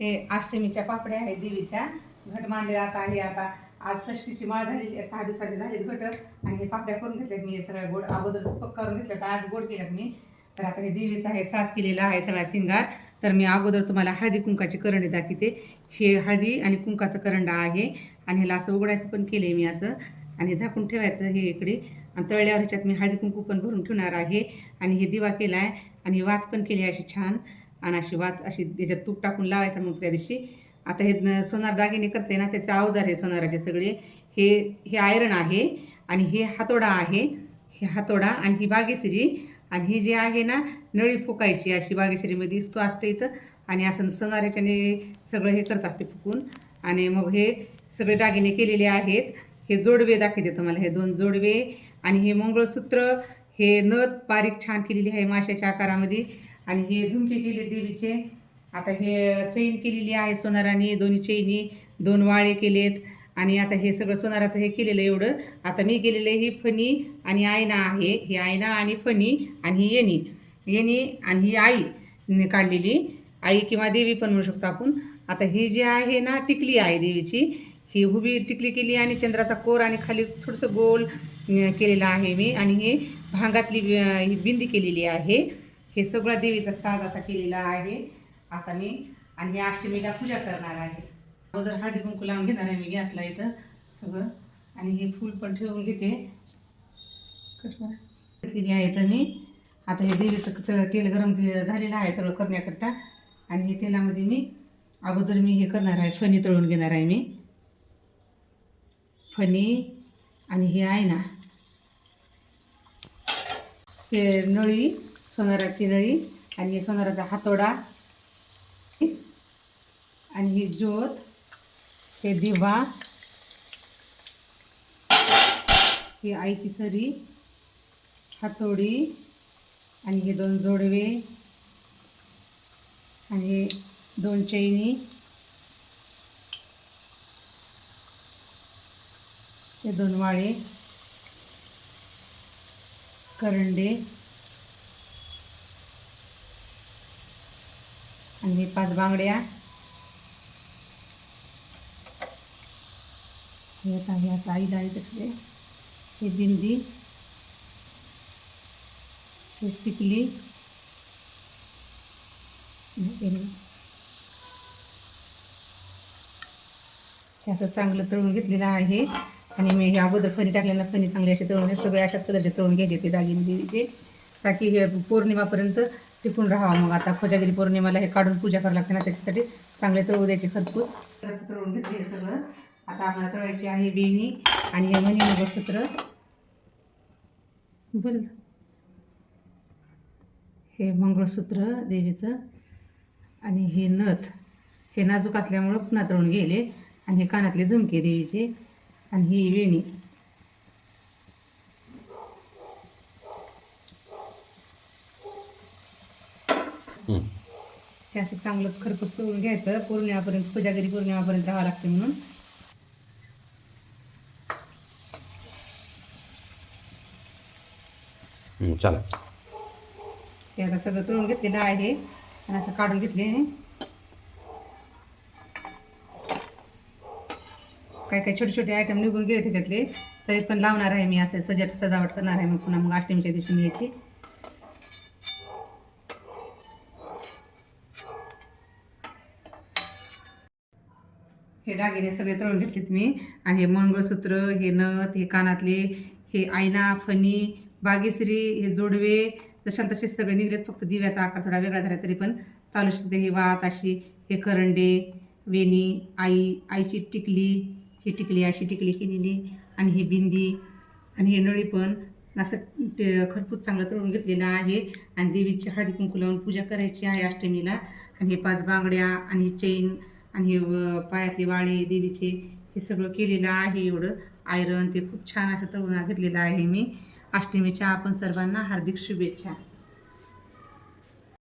हे अष्टमीच्या पापड्या आहेत देवीच्या. घट मांडलेला आता हे आता. आज षष्टीची माळ झालेली आहे. सहा दिवसाचे झालेत घट. आणि हे पापड्या करून घेतल्यात मी. हे सगळ्या गोड अगोदर पक्का करून घेतल्यात. आज गोड केल्यात मी. तर आता हे देवीचं आहे साज केलेला आहे सगळा सिंगार. तर मी अगोदर तुम्हाला हळदी कुंकाची करंडी दाखवते. हे हळदी आणि कुंकाचं करंडा आहे. आणि ह्याला असं उघडायचं पण केलं मी असं. आणि झाकून ठेवायचं हे इकडे. आणि तळल्यावर ह्याच्यात मी हळदी कुंकू पण भरून ठेवणार आहे. आणि हे दिवा केला आहे आणि वात पण केली आहे अशी छान. आणि अशी वात अशी त्याच्यात तूप टाकून लावायचा मग त्या दिवशी. आता हे न- सोनार दागिने करते ना त्याचे अवजार आहे सोनाराचे सगळे. हे हे आयरन आहे आणि हे हातोडा आहे. हे हातोडा आणि ही बागेश्री. आणि ही जी आहे ना नळी फुकायची अशी बागेश्रीमध्ये दिसतो असते इथं. आणि असं सोनाऱ्याच्याने सगळं हे करत असते फुकून. आणि मग हे सगळे दागिने केलेले आहेत. हे जोडवे दाखवते तुम्हाला. हे दोन जोडवे आणि हे मंगळसूत्र. हे नथ बारीक छान केलेली आहे माशाच्या आकारामध्ये. आणि हे झुमके केले देवीचे. आता हे चैन केलेली आहे सोनाराने दोन्ही चैनी दोन वाळे केलेत. आणि आता हे सगळं सोनाराचं हे केलेलं आहे एवढं. आता मी केलेलं ही फणी आणि आयना आहे. ही आयना आणि फणी आणि ही येणी. येणी आणि ही आई काढलेली. आई किंवा देवी पण म्हणू शकतो आपण. आता ही जी आहे ना टिकली आहे देवीची. ही उभी टिकली केली आणि चंद्राचा कोर आणि खाली थोडंसं गोल केलेलं आहे मी. आणि हे भांगातली ही बिंदी केलेली आहे. हे सगळं देवीचा साज असा केलेला आहे. आता मी आणि या अष्टमीला पूजा करणार आहे. अगोदर हळदी कुंकू लावून घेणार आहे मी गॅसला इथं सगळं. आणि हे फूल पण ठेवून घेते. घेतलेली आहे तर मी. आता हे देवीचं क- तेल गरम झालेलं आहे सगळं करण्याकरता. आणि हे तेलामध्ये मी अगोदर मी हे करणार आहे. फणी तळून घेणार आहे मी. फणी आणि हे आहे ना ते नळी सोनाराची नळी आणि हे सोनाराचा हातोडा. आणि ही ज्योत हे दिवा. ही आईची सरी हातोडी. आणि हे दोन जोडवे. आणि हे दोन चैनी. हे दोन वाळे. करंडे. आणि हे पाच बांगड्या. हे आता हे असं आई डाळी टाकले हे बिंदी हे टिकली. हे असं चांगलं तळून घेतलेलं आहे. आणि मी हे अगोदर फणी टाकल्यानं फणी चांगली अशी तळून सगळ्या सगळे अशाच कलरचे तळून घ्यायचे ते दागिने देवीचे ताकी हे पौर्णिमापर्यंत टिकून राहावं मग. आता खोजागिरी पौर्णिमाला हे काढून पूजा करावं लागते ना त्याच्यासाठी चांगले तळू द्यायचे खरपूस. तळून घेतले हे सगळं. आता आम्हाला तळायची आहे वेणी आणि हे मणी मंगळसूत्र बरं. हे मंगळसूत्र देवीचं आणि हे नथ. हे नाजूक असल्यामुळं पुन्हा तळून गेले. आणि हे कानातले झुमके देवीचे. आणि ही वेणी. हे असं चांगलं खरपूस तळून घ्यायचं. पौर्णिमापर्यंत पूजागिरी पौर्णिमापर्यंत राहावं लागते म्हणून. चला. हे आता सगळं तळून घेतलेलं आहे. आणि असं काढून घेतले काय काय छोटे छोटे आयटम निघून गेले त्याच्यातले. तरी पण लावणार आहे मी असं सजाट सजावट करणार आहे मग पुन्हा मग अष्टमीच्या दिवशी मी हे दागिने सगळे तळून घेतलेत मी. आणि हे मंगळसूत्र हे नथ हे कानातले हे आयना फणी बागेश्री हे जोडवे जशाल तसे सगळे निघलेत. फक्त दिव्याचा आकार थोडा वेगळा झाला तरी पण चालू शकते हे वात अशी हे करंडे वेणी आई आईची टिकली ही टिकली अशी टिकली केलेली. आणि हे बिंदी आणि हे नळी पण असं ते खरपूस चांगलं तळून घेतलेलं आहे. आणि देवीची हळदी कुंकू लावून पूजा करायची आहे अष्टमीला. आणि हे पाच बांगड्या आणि चैन आणि हे व- पायातले वाळे देवीचे हे सगळं केलेलं आहे एवढं. आयरन ते खूप छान असं तळून घेतलेलं आहे मी. अष्टमीच्या आपण सर्वांना हार्दिक शुभेच्छा.